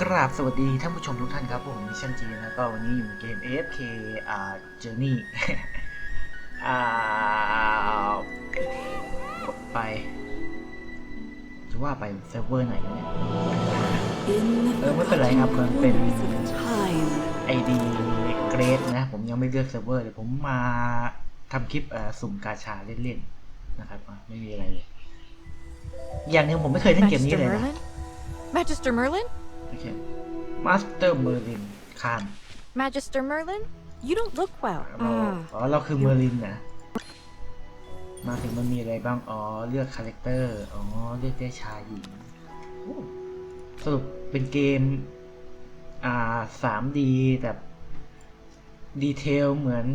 กราบสวัสดีท่านผู้ชมทุกท่านครับผมมิชชั่นจีนะก็วันนี้อยู่ในเกม AFK อ่า Journey อ่ากดไป จะว่าไปเซิร์ฟเวอร์ไหนเนี่ยเออไม่เป็นไรครับมันเป็น wonders of time. ID g r a d นะผมยังไม่เลือกเซิร์ฟเวอร์เดี๋ยวผมมาทำคลิปสุ่มกาชาเล่นๆนะครับไม่มีอะไรเลย อย่างหนึงผมไม่เคยเล่นเกมนี้เลยนะ Magister Merlin? โอเค Master Merlin ข้าม Magister Merlin? You don't look well. เราอ๋อ เราคือเมอร์ลินนะ มาถึงมันมีอะไรบ้าง อ๋อ เลือกคาแรคเตอร์ อ๋อ เลือกได้ชายหญิงโอ้สรุปเป็นเกม อ่า 3D แต่ดีเทลเหมือน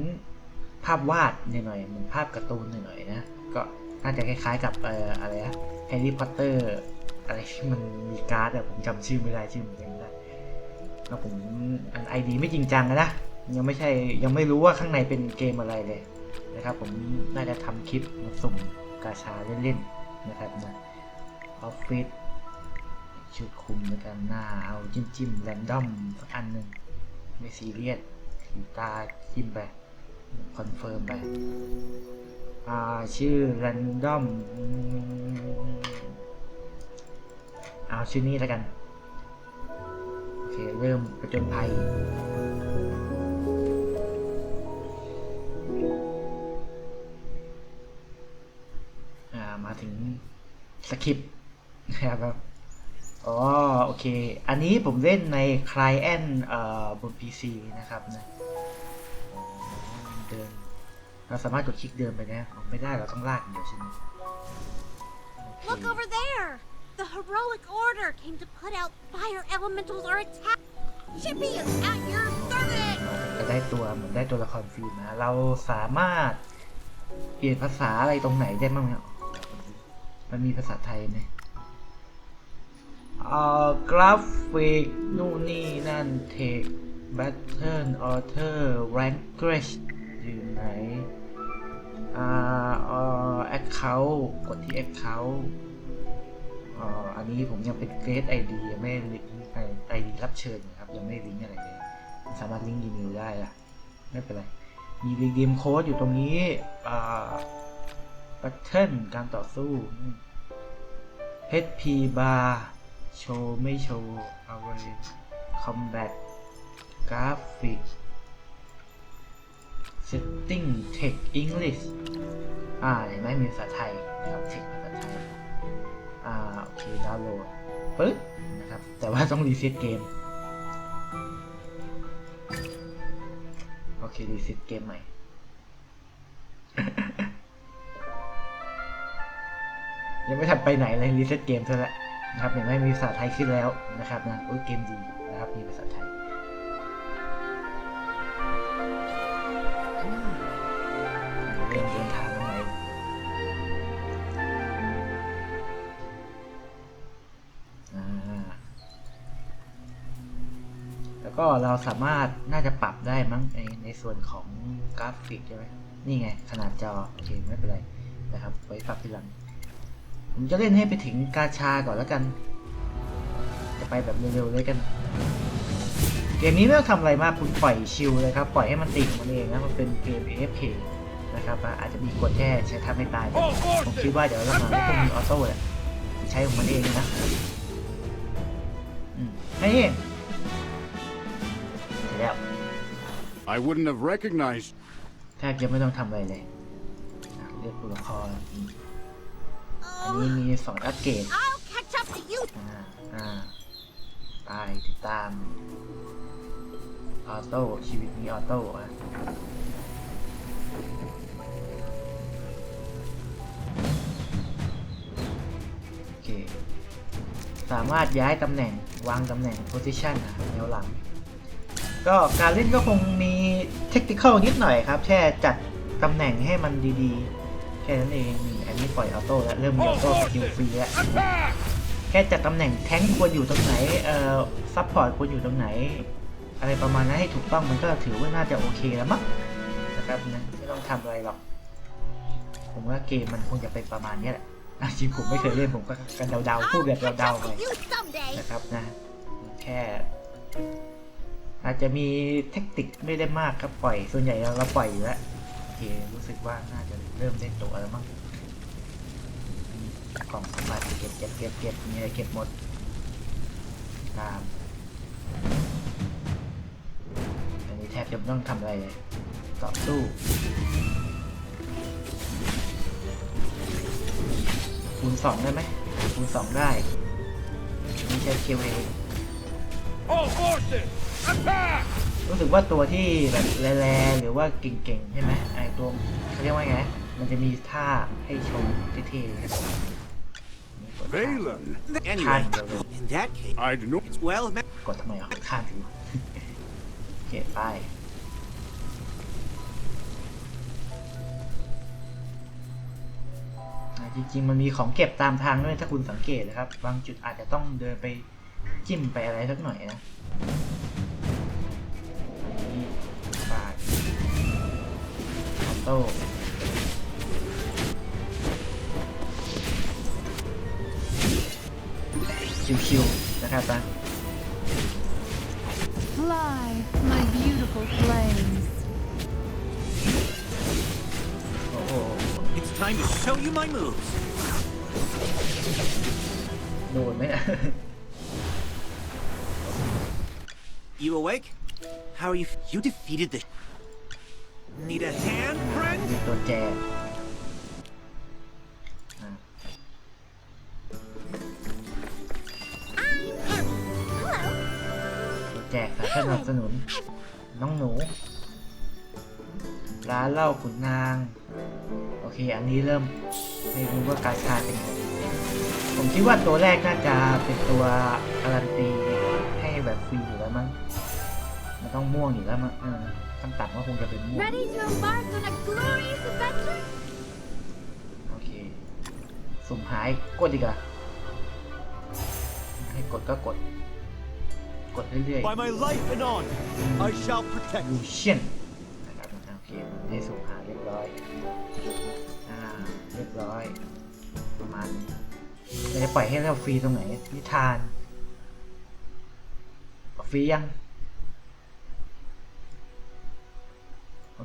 ภาพวาดหน่อยๆเหมือนภาพการ์ตูนหน่อยๆนะ ก็น่าจะคล้ายๆกับเอ่ออะไรนะแฮร์รี่พอตเตอร์ อะไรที่มันมีการ์ดอะผมจำชื่อไม่ได้ชื่อมันยังไม่ได้แล้วผมอันไอดีไม่จริงจังอะนะยังไม่ใช่ยังไม่รู้ว่าข้างในเป็นเกมอะไรเลยนะครับ ผมน่าจะทำคลิปมาสุ่มกาชาเล่นๆนะครับนะออฟฟิศชุดคุมในการหน้าเอาจิ้มจิ้มแรนดอมสักอันหนึ่งไม่ซีเรียสขีตาจิ้มไปคอนเฟิร์มไป อ่า ชื่อแรนดอม เอาชื่อนี้แล้วกัน โอเค เริ่มประจนภัยมาถึงสคริปต์นะครับอ๋อโอเค อันนี้ผมเล่นใน Client เอ่อบน PC นะครับนะเดิน เราสามารถกดคลิกเดินไปนะอ๋อไม่ได้เราต้องลากอย่างเดียวใช่ไหม Look over there! Heroic order came to put out fire elementals are attack. Chippy is at your service. จะได้ตัวเหมือนได้ตัวละครฟิล์มนะเราสามารถเปลี่ยนภาษาอะไรตรงไหนได้บ้างเนี่ยมันมีภาษาไทยไหมเอ่อกราฟิกนู่นนี่นั่นเทคแบทเทิลออเทอร์แรงเกรชอยู่ไหนอ่าเอ่อแอคเคาท์กดที่แอคเคาท์ อันนี้ผมยังเป็นเกรดไอดียังไม่ลิงก์ไอดีรับเชิญนะครับ ยังไม่ลิงก์อะไรเลย สามารถลิงก์อีเมลได้ล่ะไม่เป็นไร มีรีดีมโค้ดอยู่ตรงนี้บัตเทิลการต่อสู้ HP bar โชว์ไม่โชว์อะไร combat กราฟิก setting text English อ่าเห็นไหมมีภาษาไทยนะครับ text ภาษาไทย อ่าโอเคดาวน์โหลดปึ๊บนะครับ แต่ว่าต้องรีเซ็ตเกม โอเครีเซ็ตเกมใหม่ยังไม่ทันไปไหนเลยรีเซ็ตเกมเท่านั้นนะครับเห็นไหมมีภาษาไทยขึ้นแล้วนะครับนะโอ้ยเกมดีนะครับมีภาษาไทย ก็เราสามารถน่าจะปรับได้มั้งในในส่วนของกราฟิกใช่ไหมนี่ไง ขนาดจอโอเคไม่เป็นไรนะครับ ไว้ปรับทีหลัง ผมจะเล่นให้ไปถึงกาชาก่อนแล้วกัน จะไปแบบเร็วๆเลยกัน เกมนี้ไม่ต้องทำอะไรมากคุณปล่อยชิลเลยครับ ปล่อยให้มันติดมันเองนะมันเป็นเกม AFK นะครับอาจจะมีกดแค่ใช้ทับไม่ตาย ผมคิดว่าเดี๋ยวหลังๆก็คงมีออโต้แหละใช้ของมันเองนะอืมแค่นี้ I wouldn't have recognized. แทบจะไม่ต้องทำอะไรเลยอะเลือกตัวละครอืมอันนี้ Oh, มีสองอัปเกรด I'll catch up to you. อ่าอ่าตายติดตาม ออโต้ชีวิตนี้ออโต้อะโอเค สามารถย้ายตำแหน่งวางตำแหน่ง position อะแนวหลัง ก็การเล่นก็คงมีเทคนิคนิดหน่อยครับ แค่จัดตำแหน่งให้มันดีๆ แค่นั้นเองนี่อันนี้ปล่อยออโต้แล้วเริ่มมีออโต้สกิลฟรีแล้วแค่จัดตำแหน่งแท้งควรอยู่ตรงไหนเอ่อซัพพอร์ตควรอยู่ตรงไหน อะไรประมาณนั้นให้ถูกต้องมันก็ถือว่าน่าจะโอเคแล้วมั้งนะครับนะไม่ต้องทำอะไรหรอก ผมว่าเกมมันคงจะเป็นประมาณนี้แหละจริงผมไม่เคยเล่นผมก็กันเดาๆพูดแบบเดาๆไปนะครับนะ จจะมีเทคนิคไม่ได้มากครับปล่อยส่วนใหญ่เราปล่อยอยู่แล้วโอเครู้สึกว่าน่าจะเริ่มได้ตัวแล้วมั้งกล่องสมบัติเก็บเก็บเก็บเก็บมีอะไรเก็บหมดตามอันนี้แทบจะไม่ต้องทำอะไรเลยต่อสู้คูณสองได้ไหมคูณสองได้นี่ใช้เคียวเอง All forces! รู้สึกว่าตัวที่แบบแร่ๆหรือว่าเก่งๆใช่ไหมไอตัวเขาเรียกว่าไง มันจะมีท่าให้ชมเท่ๆครับผมนี่กดท่า Valen, ท่า Anyway, เดียวเลย in that case, I'd know. it's well met. กดทำไมอะข้ามถือโอเคไปอ่าจริงๆ มันมีของเก็บตามทางด้วยถ้าคุณสังเกตนะครับ บางจุดอาจจะต้องเดินไปจิ้มไปอะไรสักหน่อยนะ ออโต้ชิวๆนะครับนะ Fly, my beautiful flames. โอ้โห It's time to show you my moves. โดนไหมนะ You awake? How are you? f- You defeated the. Need a hand, friend? มีตัวแจกอะ Hello. ตัวแจกสนับสนุน น้องหนู ร้านเหล้าขุนนาง โอเค อันนี้เริ่มไม่รู้ว่าการชาเป็นไงผมคิดว่าตัวแรกน่าจะเป็นตัวการันตีให้แบบฟรีอยู่แล้วมั้งมันต้องม่วงอยู่แล้วมั้งเออ ขั้นต่ำก็คงจะเป็นม่วง Ready to embark on a glorious adventure? โอเค สุ่มหายกดดีกว่าให้กดก็กด กดเรื่อย By my life and honor, I shall protect ๆลูเชียนนะครับโอเคมันได้สุ่มหาเรียบร้อย อ่า เรียบร้อย ประมาณนี้เราจะปล่อยให้เราฟรีตรงไหนนิทาน ฟรียัง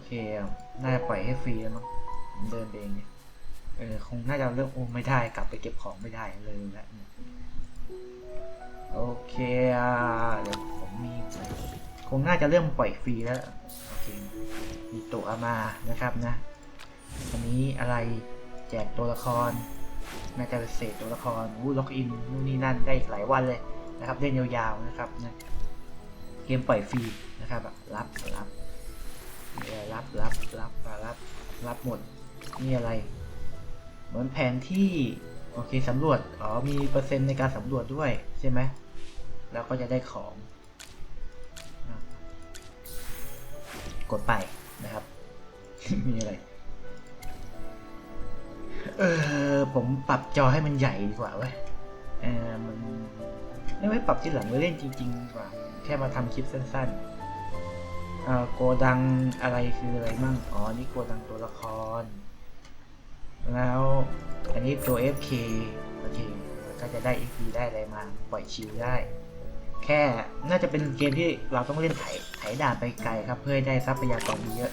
เคอะน่าจะปล่อยให้ฟรีแล้วมั้งผมเดินเองเนี่ยเออคงน่าจะเริ่มโอ้ไม่ได้กลับไปเก็บของไม่ได้เลยแล้วโอเคอะเดี๋ยวผมมีคงน่าจะเริ่มปล่อยฟรีแล้วโอเคมีตัวมานะครับนะอันนี้อะไรแจกตัวละครน่าจะเป็นเศษตัวละครวูล็อกอินนู่นนี่นั่นได้อีกหลายวันเลยนะครับเล่นยาวๆนะครับนะเกมปล่อยฟรีนะครับแบบรับรับ รรับรับรับรับรับหมดนี่อะไร เหมือนแผนที่โอเคสำรวจอ๋อมีเปอร์เซ็นต์ในการสำรวจด้วยใช่ไหมแล้วก็จะได้ของ กดไปนะครับ มีอะไร เออผมปรับจอให้มันใหญ่ดีกว่าเว้ยเออมันไม่ไว้ปรับที่หลังไว้เล่นจริงๆดีกว่า แค่มาทำคลิปสั้น ๆ โกดังอะไรคืออะไรมั่ง อ๋อ นี่โกดังตัวละคร แล้วอันนี้ตัว FK โอเคก็จะได้ XP ได้อะไรมา ปล่อยชิลได้ แค่น่าจะเป็นเกมที่เราต้องเล่นไถไถด่านไปไกลครับ เพื่อให้ได้ทรัพยากรเยอะ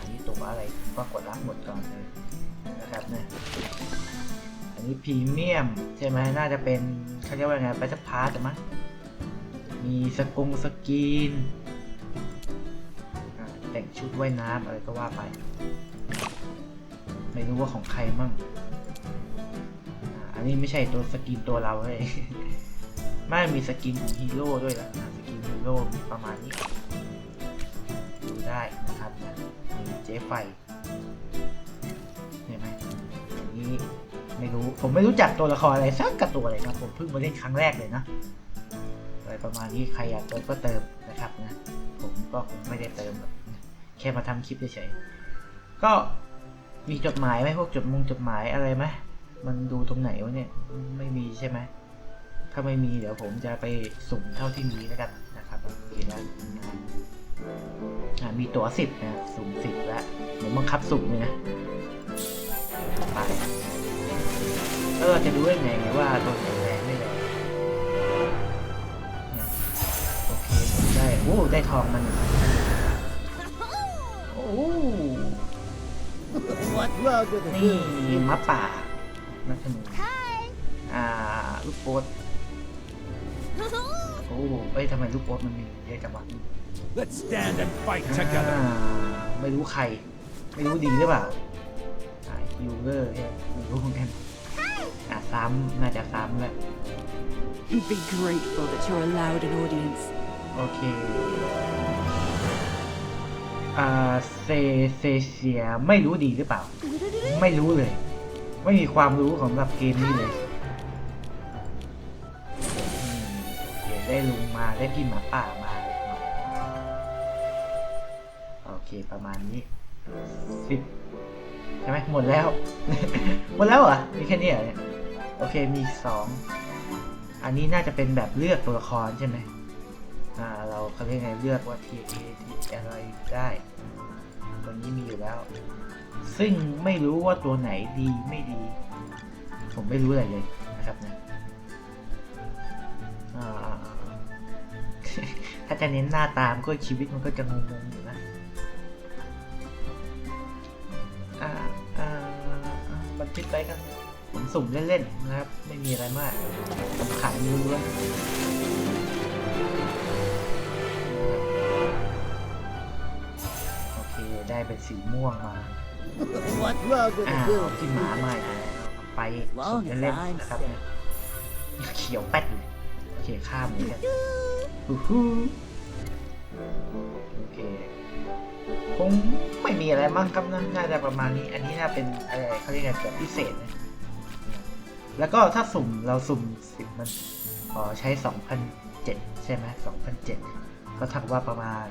อันนี้ตัวอะไรก็กดรับหมดก่อนเลยนะครับนะอันนี้พรีเมียมใช่ไหมน่าจะเป็นเขาเรียกว่าไงไปสักพาร์ตมั้งมีสกุงสกีน ชุดว่ายน้ำอะไรก็ว่าไป ไม่รู้ว่าของใครมั่งอันนี้ไม่ใช่ตัวสกินตัวเราเลยไม่มีสกินของฮีโร่ด้วยล่ะสกินฮีโร่มีประมาณนี้ดูได้นะครับนะเจ๊ไฟเห็นไหมอันนี้ไม่รู้ผมไม่รู้จักตัวละครอะไรสักกระตัวเลยครับผมเพิ่งมาเล่นครั้งแรกเลยนะอะไรประมาณนี้ใครอยากเติมก็เติมนะครับนะผมก็คงไม่ได้เติมหรอกแค่มาทำคลิปเฉยๆก็มีจดหมายไหมพวกจดมงจดหมายอะไรไหมมันดูตรงไหนวะเนี่ยไม่มีใช่ไหมถ้าไม่มีเดี๋ยวผมจะไปสุ่มเท่าที่มีแล้วกันนะครับโอเคแล้วนอ่ามีตั๋วสิบนะสุ่มสิบแล้วเหมือนบังคับสุ่มเลยนะไปแล้วเราจะรู้ได้ไงว่าตัวไหนแรงไม่แรงเนี่ยได้ทองมาหนึ่งโอ้ นี่ good? มะป่านักธนูอ่าลูกโป๊ตโอ้เอ้ยทำไมลูกโป๊ตมันมีเยอะจังวะ Let's stand and fight อ่า together. ไม่รู้ใคร ไม่รู้ดีหรือเปล่าอ่ายูเวอร์ใช่ไหมไม่รู้เหมือนกันอะซ้ำน่าจะซ้ำแหละ Be grateful that you're allowed an audience. โอเค อ่าเซเซเซียไม่รู้ดีหรือเปล่า ไม่รู้เลย ไม่มีความรู้ของสำหรับเกมนี้เลยได้ลุงมาได้พี่หมาป่ามาโอเคประมาณนี้สิบใช่ไหมหมดแล้ว หมดแล้วเหรอมีแค่นี้เหรอเนี่ยโอเคมีสองอันนี้น่าจะเป็นแบบเลือกตัวละครใช่ไหม อ่าเราเขาเรียกไงเลือกว่า T A T อะไรได้ตัวนี้มีอยู่แล้ว ซึ่งไม่รู้ว่าตัวไหนดีไม่ดี ผมไม่รู้อะไรเลยนะครับนะอ่าถ้าจะเน้นหน้าตามก็ชีวิตมันก็จะงงๆอยู่นะบันทึกไว้กันผมสุ่มเล่นๆนะครับ ไม่มีอะไรมากผมขายมือล้ว ได้เป็นสีม่วงมา What luck with อ้า the ว good? พี่หมาใหม่ไปสุ่มเล่นๆนะครับเนี่ยเขียวแป๊ดเลยโอเคข้ามเลยกันฮู้ฮู้โอเคคงไม่มีอะไรมั้งครับนะน่าจะประมาณนี้ อันนี้น่าเป็นอะไรเขาเรียกไงแบบพิเศษนะแล้วก็ถ้าสุ่มเราสุ่มสิบมันอ๋อใช้สองพันเจ็ดใช่ไหมสองพันเจ็ดก็ถักว่าประมาณ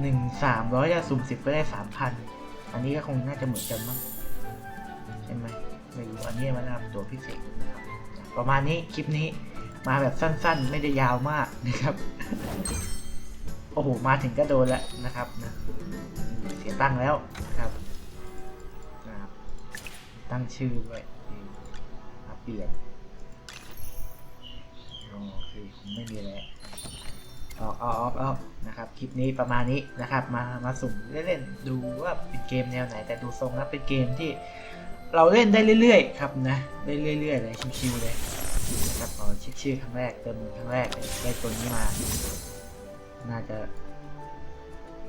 หนึ่งสามร้อยจะสุ่มสิบก็ได้สามพันอันนี้ก็คงน่าจะเหมือนกันมั้งใช่ไหมไม่รู้อันนี้มันน่าเป็นตัวพิเศษนะครับประมาณนี้คลิปนี้มาแบบสั้นๆ ไม่ได้ยาวมากนะครับ โอ้โห มาถึงก็โดนแล้วนะครับนะเสียตังค์แล้วนะครับนะครับ ตั้งชื่อด้วยมาเปลี่ยนโอเคคงไม่มีอะไร ออกออกออกอนะครับคลิปนี้ประมาณนี้นะครับ มามาสุ่มเล่นๆดูว่าเป็นเกมแนวไหน แต่ดูทรงแล้วเป็นเกมที่เราเล่นได้เรื่อยๆครับนะได้เรื่อยๆเลยชิวๆเลยนะครับเอาเช็คชื่อครั้งแรกเติมครั้งแรกได้ตัวนี้มา น่าจะ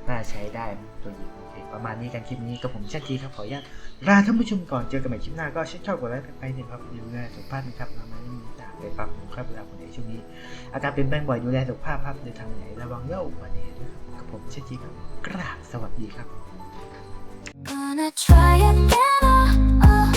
น่าใช้ได้ตัวหญิงโอเคประมาณนี้กันคลิปนี้กับผมเช่นทีครับขออนุญาตลาท่านผู้ชมก่อนเจอกันใหม่คลิปหน้าก็เช่นชอบกดไลค์ไปเนี่ยครับดูแลสุขภาพนะครับ ไปปรับค่าเวลาคนเดียวช่วงนี้ อาการเป็นแปลงบ่อยดูแลสุขภาพครับเนทางไหนระวังเรื่องอุบัติเหตุกับผมเชจิครับกราบสวัสดีครับ Gonna try again, oh, oh,